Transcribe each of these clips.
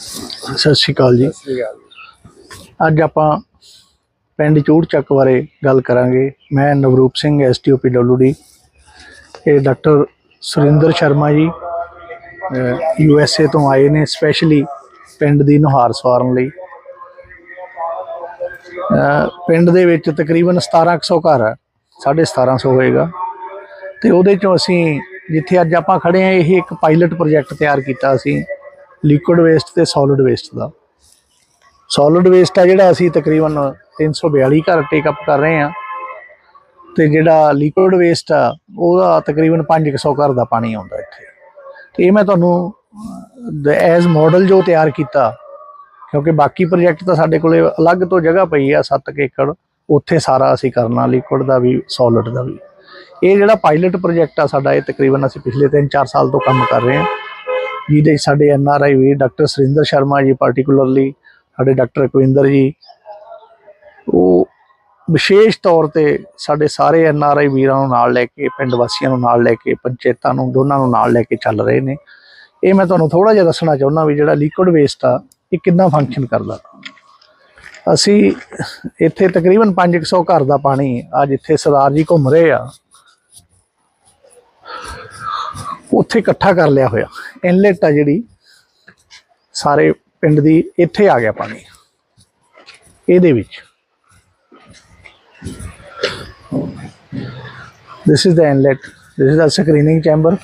ਸਤਿ ਸ਼੍ਰੀ ਅਕਾਲ ਜੀ। ਅੱਜ ਆਪਾਂ ਪਿੰਡ ਚੂੜ ਚੱਕ ਬਾਰੇ ਗੱਲ ਕਰਾਂਗੇ। ਮੈਂ ਨਵਰੂਪ ਸਿੰਘ ਐਸਟੀਓ ਪੀਡਬਲਯੂਡੀ ਇਹ doctor Surinder Sharma ji U S ਏ ਤੋਂ ਆਏ ਨੇ ਸਪੈਸ਼ਲੀ ਪਿੰਡ ਦੀ ਨੁਹਾਰ ਸਵਾਰਨ ਲਈ। ਪਿੰਡ ਦੇ ਵਿੱਚ ਤਕਰੀਬਨ 1700 ਘਰ ਹੈ 1750 ਹੋਏਗਾ। ਤੇ ਉਹਦੇ ਚੋਂ ਅਸੀਂ ਜਿੱਥੇ ਅੱਜ ਆਪਾਂ ਖੜੇ ਆ ਇਹ ਇੱਕ ਪਾਇਲਟ ਪ੍ਰੋਜੈਕਟ ਤਿਆਰ ਕੀਤਾ ਅਸੀਂ। ਲਿਕੁਇਡ ਵੇਸਟ ਤੇ ਸੋਲਿਡ ਵੇਸਟ ਦਾ। ਸੋਲਿਡ ਵੇਸਟ ਆ ਜਿਹੜਾ ਅਸੀਂ ਤਕਰੀਬਨ 342 ਘਰ ਟੇਕ ਅਪ ਕਰ ਰਹੇ ਆ ਤੇ ਜਿਹੜਾ ਲਿਕੁਇਡ ਵੇਸਟ ਆ, ਉਹਦਾ ਤਕਰੀਬਨ 500 ਘਰ ਦਾ ਪਾਣੀ ਆਉਂਦਾ ਇੱਥੇ। ਤੇ ਇਹ ਮੈਂ ਤੁਹਾਨੂੰ ਐਜ਼ ਮਾਡਲ ਜੋ ਤਿਆਰ ਕੀਤਾ, ਕਿਉਂਕਿ ਬਾਕੀ ਪ੍ਰੋਜੈਕਟ ਤਾਂ ਸਾਡੇ ਕੋਲੇ ਅਲੱਗ ਤੋਂ ਜਗ੍ਹਾ ਪਈ ਆ 7 ਏਕੜ, ਉੱਥੇ ਸਾਰਾ ਅਸੀਂ ਕਰਨਾ ਲਿਕੁਇਡ ਦਾ ਵੀ ਸੋਲਿਡ ਦਾ ਵੀ। ਇਹ ਜਿਹੜਾ ਪਾਇਲਟ ਪ੍ਰੋਜੈਕਟ ਆ ਸਾਡਾ, ਇਹ ਤਕਰੀਬਨ ਅਸੀਂ ਪਿਛਲੇ 3-4 ਸਾਲ ਤੋਂ ਕੰਮ ਕਰ ਰਹੇ ਹਾਂ। ਜਿਹਦੇ 'ਚ ਸਾਡੇ N R I V doctor Surinder Sharma ji particularly ਸਾਡੇ ਡਾਕਟਰ ਕਵਿੰਦਰ ਜੀ, ਉਹ ਵਿਸ਼ੇਸ਼ ਤੌਰ ਤੇ ਸਾਡੇ ਸਾਰੇ ਐਨ ਆਰ ਆਈ ਵੀਰਾਂ ਨੂੰ ਨਾਲ ਲੈ ਕੇ, ਪਿੰਡ ਵਾਸੀਆਂ ਨੂੰ ਨਾਲ ਲੈ ਕੇ, ਪੰਚਾਇਤਾਂ ਨੂੰ, ਦੋਨਾਂ ਨੂੰ ਨਾਲ ਲੈ ਕੇ ਚੱਲ ਰਹੇ ਨੇ। ਇਹ ਮੈਂ ਤੁਹਾਨੂੰ ਥੋੜਾ ਜਿਹਾ ਦੱਸਣਾ ਚਾਹੁੰਦਾ ਵੀ ਜਿਹੜਾ ਲਿਕੁਇਡ ਵੇਸਟ ਆ, ਇਹ ਕਿੰਨਾ ਫੰਕਸ਼ਨ ਕਰਦਾ? ਅਸੀਂ ਇੱਥੇ ਤਕਰੀਬਨ 500 ਘਰ ਦਾ ਪਾਣੀ ਅੱਜ ਇੱਥੇ ਸਰਦਾਰ ਜੀ ਘੁੰਮ ਰਹੇ ਆ। ਉੱਥੇ ਇਕੱਠਾ ਕਰ ਲਿਆ ਹੋਇਆ। ਇਨਲੈਟ ਆ ਜਿਹੜੀ, ਸਾਰੇ ਪਿੰਡ ਦੀ, ਇੱਥੇ ਆ ਗਿਆ ਪਾਣੀ। ਇਹਦੇ ਵਿੱਚ। This is the inlet. This is the screening chamber.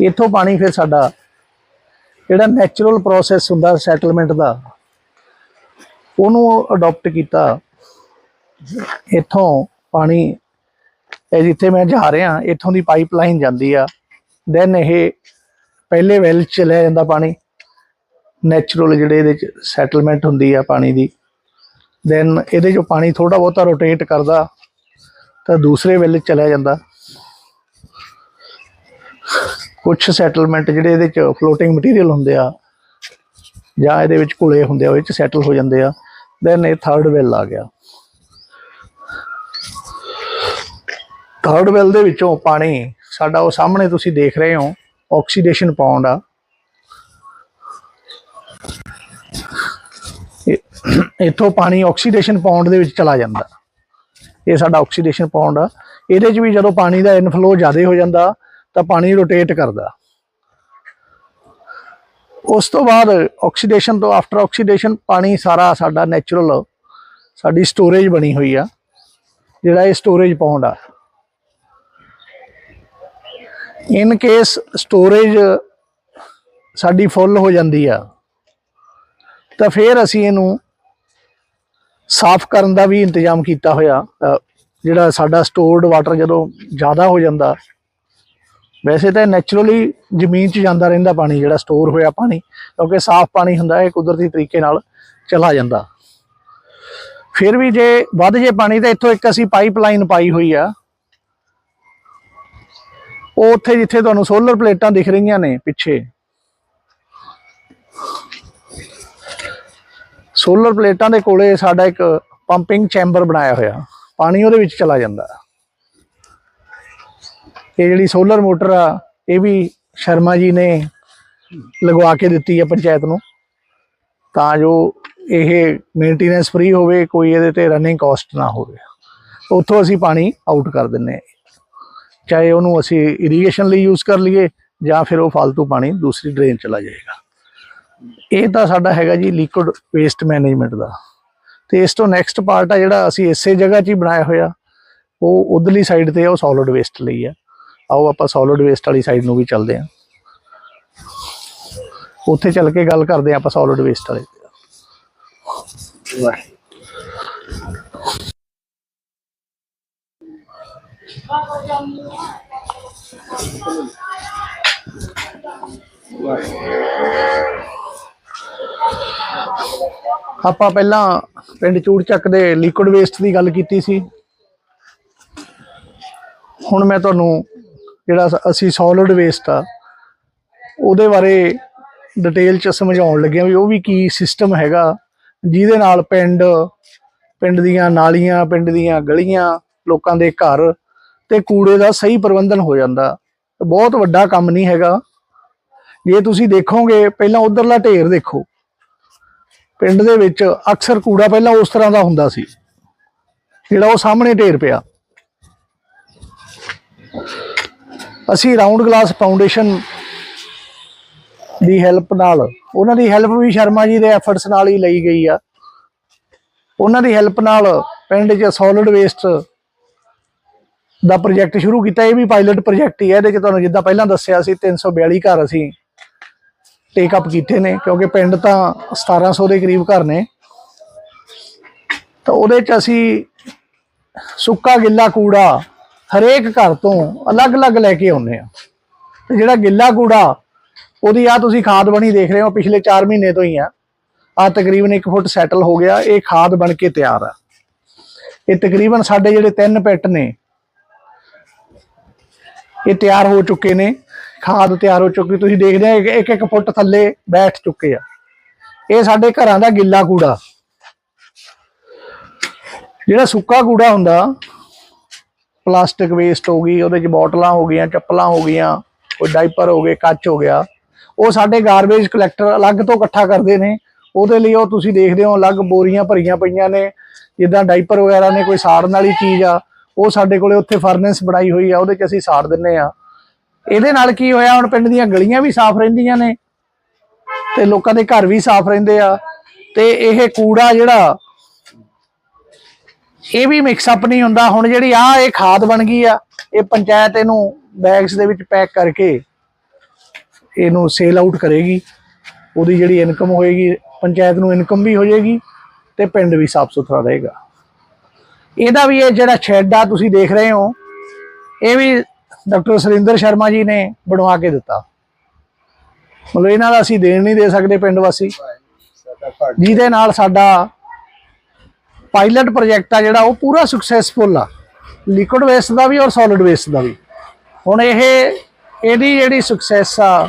ਇੱਥੋਂ ਪਾਣੀ ਫਿਰ ਸਾਡਾ, ਜਿਹੜਾ ਨੈਚੁਰਲ ਪ੍ਰੋਸੈਸ ਹੁੰਦਾ ਸੈਟਲਮੈਂਟ ਦਾ, ਉਹਨੂੰ ਅਡਾਪਟ ਕੀਤਾ। ਇੱਥੋਂ ਪਾਣੀ ਇਹ ਜਿੱਥੇ ਮੈਂ ਜਾ ਰਿਹਾ, ਇੱਥੋਂ ਦੀ ਪਾਈਪਲਾਈਨ ਜਾਂਦੀ ਆ। ਦੈਨ ਇਹ ਪਹਿਲੇ ਵੈਲ ਚ ਚਲਿਆ ਜਾਂਦਾ ਪਾਣੀ। ਨੈਚੁਰਲ ਜਿਹੜੇ ਇਹਦੇ ਚ ਸੈਟਲਮੈਂਟ ਹੁੰਦੀ ਆ ਪਾਣੀ ਦੀ। ਦੈਨ ਇਹਦੇ ਚੋਂ ਪਾਣੀ ਥੋੜਾ ਬਹੁਤਾ ਰੋਟੇਟ ਕਰਦਾ, ਤਾਂ ਦੂਸਰੇ ਵੈਲ ਚ ਚਲਿਆ ਜਾਂਦਾ। ਕੁਝ ਸੈਟਲਮੈਂਟ ਜਿਹੜੇ ਇਹਦੇ ਚ ਫਲੋਟਿੰਗ ਮਟੀਰੀਅਲ ਹੁੰਦੇ ਆ, ਜਾਂ ਇਹਦੇ ਵਿੱਚ ਘੁਲੇ ਹੁੰਦੇ ਆ, ਉਹ ਚ ਸੈਟਲ ਹੋ ਜਾਂਦੇ ਆ। ਦੈਨ ਇਹ ਥਰਡ ਵੈਲ ਆ ਗਿਆ। ਥਰਡ ਵੈਲ ਦੇ ਵਿੱਚੋਂ ਪਾਣੀ ਸਾਡਾ ਉਹ ਸਾਹਮਣੇ ਤੁਸੀਂ ਦੇਖ ਰਹੇ ਹੋ, ਆਕਸੀਡੇਸ਼ਨ ਪੌਂਡ ਆ। ਇੱਥੋਂ ਪਾਣੀ ਆਕਸੀਡੇਸ਼ਨ ਪੌਂਡ ਦੇ ਵਿੱਚ ਚਲਾ ਜਾਂਦਾ। ਇਹ ਸਾਡਾ ਆਕਸੀਡੇਸ਼ਨ ਪੌਂਡ ਆ। ਇਹਦੇ 'ਚ ਵੀ ਜਦੋਂ ਪਾਣੀ ਦਾ ਇਨਫਲੋ ਜ਼ਿਆਦਾ ਹੋ ਜਾਂਦਾ, ਤਾਂ ਪਾਣੀ ਰੋਟੇਟ ਕਰਦਾ। ਉਸ ਤੋਂ ਬਾਅਦ ਆਕਸੀਡੇਸ਼ਨ ਤੋਂ ਆਫਟਰ ਆਕਸੀਡੇਸ਼ਨ ਪਾਣੀ ਸਾਰਾ ਸਾਡਾ ਨੈਚੁਰਲ ਸਾਡੀ ਸਟੋਰੇਜ ਬਣੀ ਹੋਈ ਆ, ਜਿਹੜਾ ਇਹ ਸਟੋਰੇਜ ਪਾਉਂਡ ਆ। ਇਨ ਕੇਸ ਸਟੋਰੇਜ ਸਾਡੀ ਫੁੱਲ ਹੋ ਜਾਂਦੀ ਆ, ਤਾਂ ਫਿਰ ਅਸੀਂ ਇਹਨੂੰ ਸਾਫ਼ ਕਰਨ ਦਾ ਵੀ ਇੰਤਜ਼ਾਮ ਕੀਤਾ ਹੋਇਆ ਜਿਹੜਾ ਸਾਡਾ ਸਟੋਰਡ ਵਾਟਰ ਜਦੋਂ ਜ਼ਿਆਦਾ ਹੋ ਜਾਂਦਾ, ਵੈਸੇ ਤਾਂ ਨੇਚਰਲੀ ਜ਼ਮੀਨ 'ਚ ਜਾਂਦਾ ਰਹਿੰਦਾ ਪਾਣੀ, ਜਿਹੜਾ ਸਟੋਰ ਹੋਇਆ ਪਾਣੀ, ਕਿਉਂਕਿ ਸਾਫ਼ ਪਾਣੀ ਹੁੰਦਾ ਹੈ ਕੁਦਰਤੀ ਤਰੀਕੇ ਨਾਲ ਚਲਾ ਜਾਂਦਾ। ਫਿਰ ਵੀ ਜੇ ਵੱਧ ਜੇ ਪਾਣੀ, ਤਾਂ ਇੱਥੋਂ ਇੱਕ ਅਸੀਂ ਪਾਈਪਲਾਈਨ ਪਾਈ ਹੋਈ ਆ ਉਹ ਉੱਥੇ ਜਿੱਥੇ ਤੁਹਾਨੂੰ ਸੋਲਰ ਪਲੇਟਾਂ ਦਿਖ ਰਹੀਆਂ ਨੇ ਪਿੱਛੇ। ਸੋਲਰ ਪਲੇਟਾਂ ਦੇ ਕੋਲੇ ਸਾਡਾ ਇੱਕ ਪੰਪਿੰਗ ਚੈਂਬਰ ਬਣਾਇਆ ਹੋਇਆ। ਪਾਣੀ ਉਹਦੇ ਵਿੱਚ ਚਲਾ ਜਾਂਦਾ। ਇਹ ਜਿਹੜੀ ਸੋਲਰ ਮੋਟਰ ਆ, ਇਹ ਵੀ ਸ਼ਰਮਾ ਜੀ ਨੇ ਲਗਵਾ ਕੇ ਦਿੱਤੀ ਹੈ ਪੰਚਾਇਤ ਨੂੰ। ਤਾਂ ਜੋ ਇਹ ਮੇਨਟੇਨੈਂਸ ਫ੍ਰੀ ਹੋਵੇ, ਕੋਈ ਇਹਦੇ ਤੇ ਰਨਿੰਗ ਕਾਸਟ ਨਾ ਹੋਵੇ। ਉੱਥੋਂ ਅਸੀਂ ਪਾਣੀ ਆਊਟ ਕਰ ਦਿੰਨੇ ਹਾਂ। ਚਾਹੇ ਉਹਨੂੰ ਅਸੀਂ ਇਰੀਗੇਸ਼ਨ ਲਈ ਯੂਜ਼ ਕਰ ਲਈਏ ਜਾਂ ਫਿਰ ਉਹ ਫालतू ਪਾਣੀ ਦੂਸਰੀ ਡਰੇਨ ਚਲਾ ਜਾਏਗਾ। ਇਹ ਤਾਂ ਸਾਡਾ ਹੈਗਾ ਜੀ ਲਿਕੁਇਡ ਵੇਸਟ ਮੈਨੇਜਮੈਂਟ ਦਾ। ਤੇ ਇਸ ਤੋਂ ਨੈਕਸਟ ਪਾਰਟ ਆ ਜਿਹੜਾ ਅਸੀਂ ਇਸੇ ਜਗ੍ਹਾ 'ਚ ਹੀ ਬਣਾਇਆ ਹੋਇਆ। ਉਹ ਉਧਰਲੀ ਸਾਈਡ ਤੇ ਆ, ਉਹ ਸੋਲਿਡ ਵੇਸਟ ਲਈ ਆ। ਆਓ ਆਪਾਂ ਸੋਲਿਡ ਵੇਸਟ ਵਾਲੀ ਸਾਈਡ ਨੂੰ ਵੀ ਚੱਲਦੇ ਹਾਂ। ਉੱਥੇ ਚੱਲ ਕੇ ਗੱਲ ਕਰਦੇ ਹਾਂ ਆਪਾਂ ਸੋਲਿਡ ਵੇਸਟ ਵਾਲੇ। ਤੇ ਆਪਾਂ ਪਹਿਲਾਂ ਪਿੰਡ ਚੂੜ ਚੱਕ ਦੇ ਲਿਕੁਇਡ ਵੇਸਟ ਦੀ ਗੱਲ ਕੀਤੀ ਸੀ। ਹੁਣ ਮੈਂ ਤੁਹਾਨੂੰ ਜਿਹੜਾ ਅਸੀਂ ਸੋਲਿਡ ਵੇਸਟ ਆ, ਉਹਦੇ ਬਾਰੇ ਡਿਟੇਲ ਚ ਸਮਝਾਉਣ ਲੱਗਿਆ ਵੀ ਉਹ ਵੀ ਕੀ ਸਿਸਟਮ ਹੈਗਾ, ਜਿਹਦੇ ਨਾਲ ਪਿੰਡ ਪਿੰਡ ਦੀਆਂ ਨਾਲੀਆਂ, ਪਿੰਡ ਦੀਆਂ ਗਲੀਆਂ, ਲੋਕਾਂ ਦੇ ਘਰ ਤੇ ਕੂੜੇ ਦਾ ਸਹੀ ਪ੍ਰਬੰਧਨ ਹੋ ਜਾਂਦਾ। ਬਹੁਤ ਵੱਡਾ ਕੰਮ ਨਹੀਂ ਹੈਗਾ। ਜੇ ਤੁਸੀਂ ਦੇਖੋਗੇ, ਪਹਿਲਾਂ ਉਧਰਲਾ ਢੇਰ ਦੇਖੋ। ਪਿੰਡ ਦੇ ਵਿੱਚ ਅਕਸਰ ਕੂੜਾ ਪਹਿਲਾਂ ਉਸ ਤਰ੍ਹਾਂ ਦਾ ਹੁੰਦਾ ਸੀ। ਜਿਹੜਾ ਉਹ ਸਾਹਮਣੇ ਢੇਰ ਪਿਆ। ਅਸੀਂ ਰਾਉਂਡ ਗਲਾਸ ਫਾਊਂਡੇਸ਼ਨ ਦੀ ਹੈਲਪ ਨਾਲ, ਉਹਨਾਂ ਦੀ ਹੈਲਪ ਵੀ ਸ਼ਰਮਾ ਜੀ ਦੇ ਐਫਰਟਸ ਨਾਲ ਹੀ ਲਈ ਗਈ ਆ। ਉਹਨਾਂ ਦੀ ਹੈਲਪ ਨਾਲ ਪਿੰਡ 'ਚ ਸੋਲਿਡ ਵੇਸਟ ਦਾ ਪ੍ਰੋਜੈਕਟ ਸ਼ੁਰੂ ਕੀਤਾ, ਇਹ ਵੀ ਪਾਇਲਟ ਪ੍ਰੋਜੈਕਟ ਹੀ ਹੈ। ਇਹਦੇ 'ਚ ਤੁਹਾਨੂੰ ਜਿੱਦਾਂ ਪਹਿਲਾਂ ਦੱਸਿਆ ਸੀ 342 ਘਰ ਅਸੀਂ ਟੇਕ ਅਪ ਕੀਤੇ ਨੇ, ਕਿਉਂਕਿ ਪਿੰਡ ਤਾਂ 1700 ਦੇ ਕਰੀਬ ਘਰ ਨੇ। ਤਾਂ ਉਹਦੇ 'ਚ ਅਸੀਂ ਸੁੱਕਾ ਗਿੱਲਾ ਕੂੜਾ ਹਰੇਕ ਘਰ ਤੋਂ ਅਲੱਗ-ਅਲੱਗ ਲੈ ਕੇ ਆਉਂਦੇ ਆ ਤੇ ਜਿਹੜਾ ਗਿੱਲਾ ਕੂੜਾ, ਉਹਦੀ ਆ ਤੁਸੀਂ ਖਾਦ ਬਣੀ ਦੇਖ ਰਹੇ ਹੋ, ਪਿਛਲੇ 4 ਮਹੀਨੇ ਤੋਂ ਹੀ ਆ। ਆ ਤਕਰੀਬਨ 1 ਫੁੱਟ ਸੈਟਲ ਹੋ ਗਿਆ, ਇਹ ਖਾਦ ਬਣ ਕੇ ਤਿਆਰ ਆ। ਇਹ ਤਕਰੀਬਨ ਸਾਡੇ ਜਿਹੜੇ ਤਿੰਨ ਪਿੱਟ ਨੇ ਇਹ ਤਿਆਰ ਹੋ ਚੁੱਕੇ ਨੇ, ਖਾਦ ਤਿਆਰ ਹੋ ਚੁੱਕੀ, ਤੁਸੀਂ ਦੇਖਦੇ ਆ ਇੱਕ ਇੱਕ ਫੁੱਟ ਥੱਲੇ ਬੈਠ ਚੁੱਕੇ ਆ। ਇਹ ਸਾਡੇ ਘਰਾਂ ਦਾ ਗਿੱਲਾ ਕੂੜਾ। ਜਿਹੜਾ ਸੁੱਕਾ ਕੂੜਾ ਹੁੰਦਾ, ਪਲਾਸਟਿਕ ਵੇਸਟ ਹੋ ਗਈ, ਉਹਦੇ ਚ ਬੋਟਲਾਂ ਹੋ ਗਈਆਂ, ਚੱਪਲਾਂ ਹੋ ਗਈਆਂ, ਕੋਈ ਡਾਈਪਰ ਹੋ ਗਏ, ਕੱਚ ਹੋ ਗਿਆ। ਉਹ ਸਾਡੇ ਗਾਰਬੇਜ ਕਲੈਕਟਰ ਅਲੱਗ ਤੋਂ ਇਕੱਠਾ ਕਰਦੇ ਨੇ। ਉਹਦੇ ਲਈ ਉਹ ਤੁਸੀਂ ਦੇਖਦੇ ਹੋ, ਅਲੱਗ ਬੋਰੀਆਂ ਭਰੀਆਂ ਪਈਆਂ ਨੇ, ਜਿੱਦਾਂ ਡਾਈਪਰ ਵਗੈਰਾ ਨੇ, ਕੋਈ ਸਾੜਨ ਵਾਲੀ ਚੀਜ਼ ਆ। ਉਹ ਸਾਡੇ ਕੋਲੇ ਉੱਥੇ ਫਰਨੈਸ ਬਣਾਈ ਹੋਈ ਆ, ਉਹਦੇ 'ਚ ਅਸੀਂ ਸਾੜ ਦਿੰਨੇ ਆ। ਇਹਦੇ ਨਾਲ ਕੀ ਹੋਇਆ, ਹੁਣ ਪਿੰਡ ਦੀਆਂ ਗਲੀਆਂ ਵੀ ਸਾਫ਼ ਰਹਿੰਦੀਆਂ ਨੇ ਤੇ ਲੋਕਾਂ ਦੇ ਘਰ ਵੀ ਸਾਫ਼ ਰਹਿੰਦੇ ਆ ਤੇ ਇਹ ਕੂੜਾ ਜਿਹੜਾ, ਇਹ ਵੀ ਮਿਕਸ ਅਪ ਨਹੀਂ ਹੁੰਦਾ। ਹੁਣ ਜਿਹੜੀ ਆ ਇਹ ਖਾਦ ਬਣ ਗਈ ਆ, ਇਹ ਪੰਚਾਇਤ ਇਹਨੂੰ ਬੈਗਸ ਦੇ ਵਿੱਚ ਪੈਕ ਕਰਕੇ ਇਹਨੂੰ ਸੇਲ ਆਊਟ ਕਰੇਗੀ। ਉਹਦੀ ਜਿਹੜੀ ਇਨਕਮ ਹੋਏਗੀ, ਪੰਚਾਇਤ ਨੂੰ ਇਨਕਮ ਵੀ ਹੋ ਜਾਏਗੀ ਤੇ ਪਿੰਡ ਵੀ ਸਾਫ਼ ਸੁਥਰਾ ਰਹੇਗਾ। ਇਹਦਾ ਵੀ ਇਹ ਜਿਹੜਾ ਸ਼ੈੱਡ ਆ ਤੁਸੀਂ ਦੇਖ ਰਹੇ ਹੋ, ਇਹ ਵੀ ਡਾਕਟਰ ਸੁਰਿੰਦਰ ਸ਼ਰਮਾ ਜੀ ਨੇ ਬਣਵਾ ਕੇ ਦਿੱਤਾ। ਮਤਲਬ ਇਹਨਾਂ ਦਾ ਅਸੀਂ ਦੇਣ ਨਹੀਂ ਦੇ ਸਕਦੇ ਪਿੰਡ ਵਾਸੀ। ਜਿਹਦੇ ਨਾਲ ਸਾਡਾ ਪਾਇਲਟ ਪ੍ਰੋਜੈਕਟ ਆ ਜਿਹੜਾ, ਉਹ ਪੂਰਾ ਸਕਸੈਸਫੁਲ ਆ। ਲਿਕੁਇਡ ਵੇਸਟ ਦਾ ਵੀ ਔਰ ਸੋਲਿਡ ਵੇਸਟ ਦਾ ਵੀ। ਹੁਣ ਇਹ, ਇਹਦੀ ਜਿਹੜੀ ਸਕਸੈਸ ਆ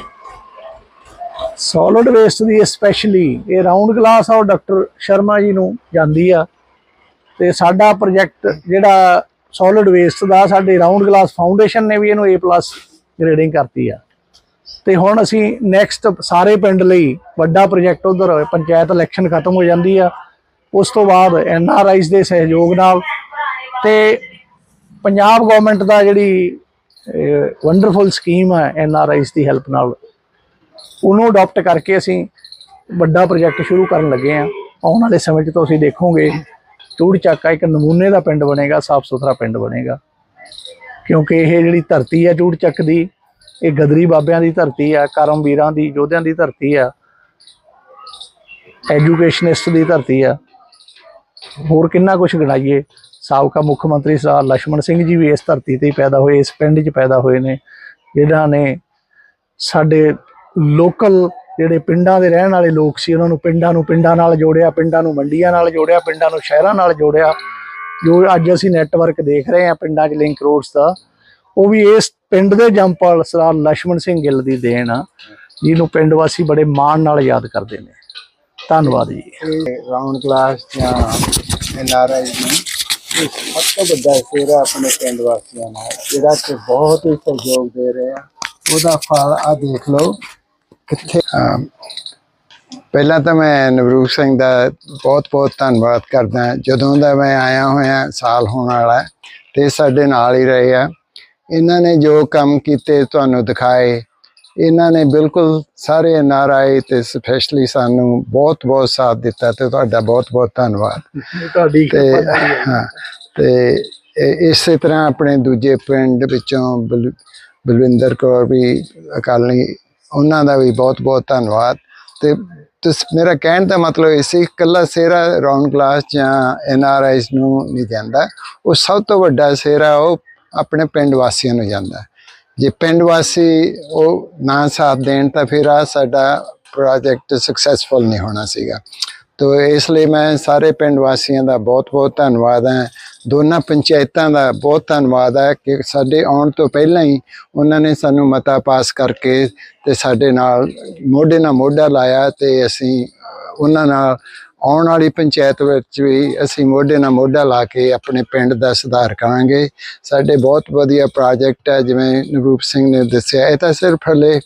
ਸੋਲਿਡ ਵੇਸਟ ਦੀ ਸਪੈਸ਼ਲੀ ਇਹ ਰਾਉਂਡ ਗਲਾਸ ਔਰ ਡਾਕਟਰ ਸ਼ਰਮਾ ਜੀ ਨੂੰ ਜਾਂਦੀ ਆ। ਤੇ ਸਾਡਾ ਪ੍ਰੋਜੈਕਟ ਜਿਹੜਾ ਸੋਲਿਡ ਵੇਸਟ ਦਾ ਸਾਡੇ ਰਾਉਂਡ ਗਲਾਸ ਫਾਊਂਡੇਸ਼ਨ ਨੇ ਵੀ ਇਹਨੂੰ A+ ਗ੍ਰੇਡਿੰਗ ਕਰਤੀ ਆ। ਤੇ ਹੁਣ ਅਸੀਂ ਨੈਕਸਟ ਸਾਰੇ ਪਿੰਡ ਲਈ ਵੱਡਾ ਪ੍ਰੋਜੈਕਟ ਉਧਰ ਪੰਚਾਇਤ ਇਲੈਕਸ਼ਨ ਖਤਮ ਹੋ ਜਾਂਦੀ ਆ। ਉਸ ਤੋਂ ਬਾਅਦ ਐਨ ਆਰ ਆਈਜ਼ ਦੇ ਸਹਿਯੋਗ ਨਾਲ ਤੇ ਪੰਜਾਬ ਗਵਰਨਮੈਂਟ ਦਾ ਜਿਹੜੀ ਵੰਡਰਫੁਲ ਸਕੀਮ ਹੈ ਐਨ ਆਰ ਆਈਜ਼ ਦੀ ਹੈਲਪ ਨਾਲ, ਉਹਨੂੰ ਅਡਾਪਟ ਕਰਕੇ ਅਸੀਂ ਵੱਡਾ ਪ੍ਰੋਜੈਕਟ ਸ਼ੁਰੂ ਕਰਨ ਲੱਗੇ ਆ। ਆਉਣ ਵਾਲੇ ਸਮੇਂ 'ਚ ਤੁਸੀਂ ਦੇਖੋਗੇ ਤੂੜ ਚੱਕਾ ਇੱਕ ਨਮੂਨੇ ਦਾ ਪਿੰਡ ਬਣੇਗਾ, ਸਾਫ਼ ਸੁਥਰਾ ਪਿੰਡ ਬਣੇਗਾ। ਕਿਉਂਕਿ ਇਹ ਜਿਹੜੀ ਧਰਤੀ ਹੈ ਟੂੜ ਚੱਕ ਦੀ, ਇਹ ਗਦਰੀ ਬਾਬਿਆਂ ਦੀ ਧਰਤੀ ਆ ਕਰਮਵੀਰਾਂ ਦੀ, ਯੋਧਿਆਂ ਦੀ ਧਰਤੀ ਆ ਐਜੂਕੇਸ਼ਨਿਸਟ ਦੀ ਧਰਤੀ ਆ ਹੋਰ ਕਿੰਨਾ ਕੁਛ ਗਣਾਈਏ? ਸਾਬਕਾ ਮੁੱਖ ਮੰਤਰੀ ਸਾਹਿਬ ਲక్ష్మణ ਸਿੰਘ ਜੀ ਵੀ ਇਸ ਧਰਤੀ ਤੇ ਪੈਦਾ ਹੋਏ, ਇਸ ਪਿੰਡ 'ਚ ਪੈਦਾ ਹੋਏ ਨੇ, ਜਿਨ੍ਹਾਂ ਨੇ ਸਾਡੇ ਲੋਕਲ ਜਿਹੜੇ ਪਿੰਡਾਂ ਦੇ ਰਹਿਣ ਵਾਲੇ ਲੋਕ ਸੀ, ਉਹਨਾਂ ਨੂੰ ਪਿੰਡਾਂ ਨੂੰ ਪਿੰਡਾਂ ਨਾਲ ਜੋੜਿਆ, ਪਿੰਡਾਂ ਨੂੰ ਮੰਡੀਆਂ ਨਾਲ ਜੋੜਿਆ, ਪਿੰਡਾਂ ਨੂੰ ਸ਼ਹਿਰਾਂ ਨਾਲ ਜੋੜਿਆ। ਜੋ ਅੱਜ ਅਸੀਂ ਨੈਟਵਰਕ ਦੇਖ ਰਹੇ ਹਾਂ ਪਿੰਡਾਂ 'ਚ ਲਿੰਕ ਰੋਡਸ ਦਾ, ਉਹ ਵੀ ਇਸ ਪਿੰਡ ਦੇ ਜੰਪਾਲ ਸਰਦਾਰ ਲక్ష్మణ ਸਿੰਘ ਗਿੱਲ ਦੀ ਦੇਣ ਆ, ਜਿਹਨੂੰ ਪਿੰਡ ਵਾਸੀ ਬੜੇ ਮਾਣ ਨਾਲ ਯਾਦ ਕਰਦੇ ਨੇ। ਧੰਨਵਾਦ ਜੀ। ਰਾਉਂਡ ਕਲਾਸ ਜਾਂ ਐਨਆਰਆਈ ਨੂੰ ਸਭ ਤੋਂ ਵੱਡਾ ਸੇਵਾ ਆਪਣੇ ਪਿੰਡ ਵਾਸੀਆਂ ਨਾਲ, ਜਿਹੜਾ ਕਿ ਬਹੁਤ ਹੀ ਸਹਿਯੋਗ ਦੇ ਰਹੇ। ਆ ਉਹਦਾ ਫਲ ਆ ਦੇਖ ਲਓ। ਕਿੱਥੇ ਪਹਿਲਾਂ ਤਾਂ ਮੈਂ ਨਵਰੂਪ ਸਿੰਘ ਦਾ ਬਹੁਤ ਬਹੁਤ ਧੰਨਵਾਦ ਕਰਦਾ ਜਦੋਂ ਦਾ ਮੈਂ ਆਇਆ ਹੋਇਆ ਸਾਲ ਹੋਣ ਵਾਲਾ ਤੇ ਸਾਡੇ ਨਾਲ ਹੀ ਰਹੇ ਆ। ਇਹਨਾਂ ਨੇ ਜੋ ਕੰਮ ਕੀਤੇ ਤੁਹਾਨੂੰ ਦਿਖਾਏ। ਇਹਨਾਂ ਨੇ ਬਿਲਕੁਲ ਸਾਰੇ ਐਨਆਰਆਈ ਤੇ ਸਪੈਸ਼ਲੀ ਸਾਨੂੰ ਬਹੁਤ ਬਹੁਤ ਸਾਥ ਦਿੱਤਾ ਤੇ ਤੁਹਾਡਾ ਬਹੁਤ ਬਹੁਤ ਧੰਨਵਾਦ। ਤੁਹਾਡੀ ਤੇ ਹਾਂ ਤੇ ਇਸੇ ਤਰ੍ਹਾਂ ਆਪਣੇ ਦੂਜੇ ਪਿੰਡ ਵਿੱਚੋਂ ਬਲ- ਬਲਵਿੰਦਰ ਕੌਰ ਵੀ ਅਕਾਲੀ ਉਹਨਾਂ ਦਾ ਵੀ ਬਹੁਤ ਬਹੁਤ ਧੰਨਵਾਦ। ਤੇ ਤੁਸ, ਮੇਰਾ ਕਹਿਣ ਦਾ ਮਤਲਬ ਇਹ ਸੀ, ਇਕੱਲਾ ਸੇਰਾ ਰਾਉਂਡ ਕਲਾਸ ਜਾਂ ਐਨ ਆਰ ਆਈਜ਼ ਨੂੰ ਨਹੀਂ ਜਾਂਦਾ ਉਹ ਸਭ ਤੋਂ ਵੱਡਾ ਸੇਰਾ ਉਹ ਆਪਣੇ ਪਿੰਡ ਵਾਸੀਆਂ ਨੂੰ ਜਾਂਦਾ। ਜੇ ਪਿੰਡ ਵਾਸੀ ਉਹ ਨਾ ਸਾਥ ਦੇਣ ਤਾਂ ਫਿਰ ਆ ਸਾਡਾ ਪ੍ਰੋਜੈਕਟ ਸਕਸੈਸਫੁਲ ਨਹੀਂ ਹੋਣਾ ਸੀਗਾ। ਤੋ ਇਸ ਲਈ ਮੈਂ ਸਾਰੇ ਪਿੰਡ ਵਾਸੀਆਂ ਦਾ ਬਹੁਤ-ਬਹੁਤ ਧੰਨਵਾਦ ਹੈ। ਦੋਨਾਂ ਪੰਚਾਇਤਾਂ ਦਾ ਬਹੁਤ ਧੰਨਵਾਦ ਹੈ ਕਿ ਸਾਡੇ ਆਉਣ ਤੋਂ ਪਹਿਲਾਂ ਹੀ ਉਹਨਾਂ ਨੇ ਸਾਨੂੰ ਮਤਾ ਪਾਸ ਕਰਕੇ ਤੇ ਸਾਡੇ ਨਾਲ ਮੋਢੇ ਨਾਲ ਮੋਢਾ ਲਾਇਆ ਤੇ ਅਸੀਂ ਉਹਨਾਂ ਨਾਲ ਆਉਣ ਵਾਲੀ ਪੰਚਾਇਤ ਵਿੱਚ ਵੀ ਅਸੀਂ ਮੋਢੇ ਨਾਲ ਮੋਢਾ ਲਾ ਕੇ ਆਪਣੇ ਪਿੰਡ ਦਾ ਸੁਧਾਰ ਕਰਾਂਗੇ। ਸਾਡੇ ਬਹੁਤ ਵਧੀਆ ਪ੍ਰੋਜੈਕਟ ਹੈ, ਜਿਵੇਂ ਨਵਰੂਪ ਸਿੰਘ ਨੇ ਦੱਸਿਆ। ਇਹ ਤਾਂ ਸਿਰਫ ਹਲੇ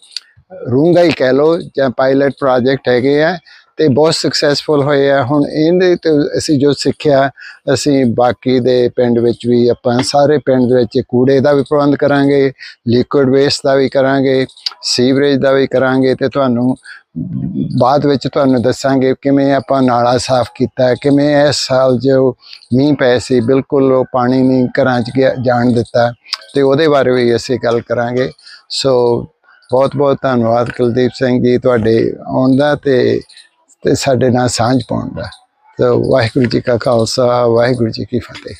ਰੂੰਗਾ ਹੀ ਕਹਿ ਲਓ ਜਾਂ ਪਾਇਲਟ ਪ੍ਰੋਜੈਕਟ ਹੈਗੇ ਆ। ਤੇ ਬਹੁਤ ਸਕਸੈਸਫੁਲ ਹੋਏ ਆ। ਹੁਣ ਇਹਦੇ ਤੇ ਅਸੀਂ ਜੋ ਸਿੱਖਿਆ, ਅਸੀਂ ਬਾਕੀ ਦੇ ਪਿੰਡ ਵਿੱਚ ਵੀ ਆਪਾਂ ਸਾਰੇ ਪਿੰਡ ਦੇ ਵਿੱਚ ਕੂੜੇ ਦਾ ਵੀ ਪ੍ਰਬੰਧ ਕਰਾਂਗੇ ਲਿਕੁਇਡ ਵੇਸਟ ਦਾ ਵੀ ਕਰਾਂਗੇ ਸੀਵਰੇਜ ਦਾ ਵੀ ਕਰਾਂਗੇ ਤੇ ਤੁਹਾਨੂੰ ਬਾਅਦ ਵਿੱਚ ਤੁਹਾਨੂੰ ਦੱਸਾਂਗੇ ਕਿਵੇਂ ਆਪਾਂ ਨਾਲਾ ਸਾਫ਼ ਕੀਤਾ, ਕਿਵੇਂ ਇਸ ਸਾਲ ਜੋ ਮੀਂਹ ਪਏ ਸੀ, ਬਿਲਕੁਲ ਉਹ ਪਾਣੀ ਨਹੀਂ ਘਰਾਂ 'ਚ ਗਿਆ- ਜਾਣ ਦਿੱਤਾ ਤੇ ਉਹਦੇ ਬਾਰੇ ਵੀ ਅਸੀਂ ਗੱਲ ਕਰਾਂਗੇ। ਸੋ ਬਹੁਤ ਬਹੁਤ ਧੰਨਵਾਦ ਕੁਲਦੀਪ ਸਿੰਘ ਜੀ ਤੁਹਾਡੇ ਆਉਣ ਦਾ ਤੇ ਤੇ ਸਾਡੇ ਨਾਲ ਸਾਂਝ ਪਾਉਣ ਦਾ। ਤਾਂ ਵਾਹਿਗੁਰੂ ਜੀ ਕਾ ਖਾਲਸਾ, ਵਾਹਿਗੁਰੂ ਜੀ ਕੀ ਫਤਿਹ।